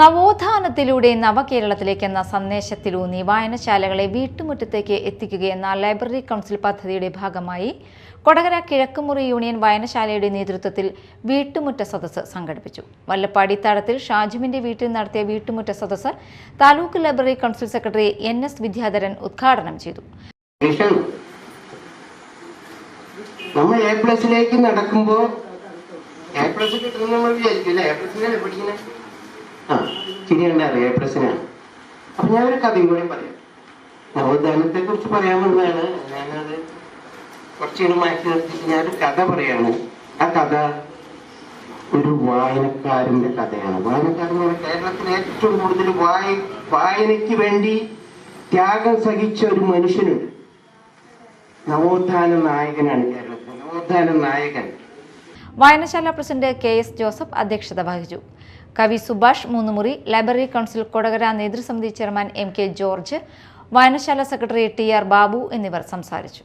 നവോത്ഥാനത്തിലൂടെ നവകേരളത്തിലേക്ക് എന്ന സന്ദേശത്തിലൂന്നി വായനശാലകളെ വീട്ടുമുറ്റത്തേക്ക് എത്തിക്കുകയെന്ന library council പദ്ധതിയുടെ ഭാഗമായി കൊടകര കിഴക്കുമുറി യൂണിയൻ വായനശാലയുടെ നേതൃത്വത്തിൽ വീട്ടുമുറ്റ സദസ്സ് സംഘടിപ്പിച്ചു. വല്ലപ്പാടി തടത്തിൽ ഷാജുവിന്റെ വീട്ടിൽ നടത്തിയ വീട്ടുമുറ്റ സദസ്സ് taluk library council secretary N S Vidyadharan ഉദ്ഘാടനം ചെയ്തു. നമ്മൾ എ പ്ലസിലേക്ക് നടക്കുമ്പോൾ എ പ്ലസ് കിട്ടുന്ന നമ്മൾ വിചാരിക്കില്ല എ പ്ലസ് പഠിക്കണേ? എ പ്ലസിനാണ് അപ്പൊ ഞാൻ ഒരു കഥയും കൂടി പറയാം. നവോത്ഥാനത്തെ കുറിച്ച് പറയാമെന്നാണ് ഞാനത് കുറച്ചുകൂടി മാറ്റി നിർത്തിയിട്ട് ഞാനൊരു കഥ പറയാണ്. ആ കഥ ഒരു വായനക്കാരന്റെ കഥയാണ്. വായനക്കാരൻ കേരളത്തിൽ ഏറ്റവും കൂടുതൽ വായ വായനയ്ക്ക് വേണ്ടി ത്യാഗം സഹിച്ച ഒരു മനുഷ്യനുണ്ട്. നവോത്ഥാന നായകനാണ് കേരളത്തിൽ നവോത്ഥാന നായകൻ. വായനശാല പ്രസിഡന്റ് കെ എസ് ജോസഫ് അധ്യക്ഷത വഹിച്ചു. കവി സുഭാഷ് മൂന്നുമുറി ലൈബ്രറി കൗൺസിൽ കൊടകര നേതൃസമിതി ചെയർമാൻ എം കെ ജോർജ് വായനശാല സെക്രട്ടറി ടി ആർ ബാബു എന്നിവർ സംസാരിച്ചു.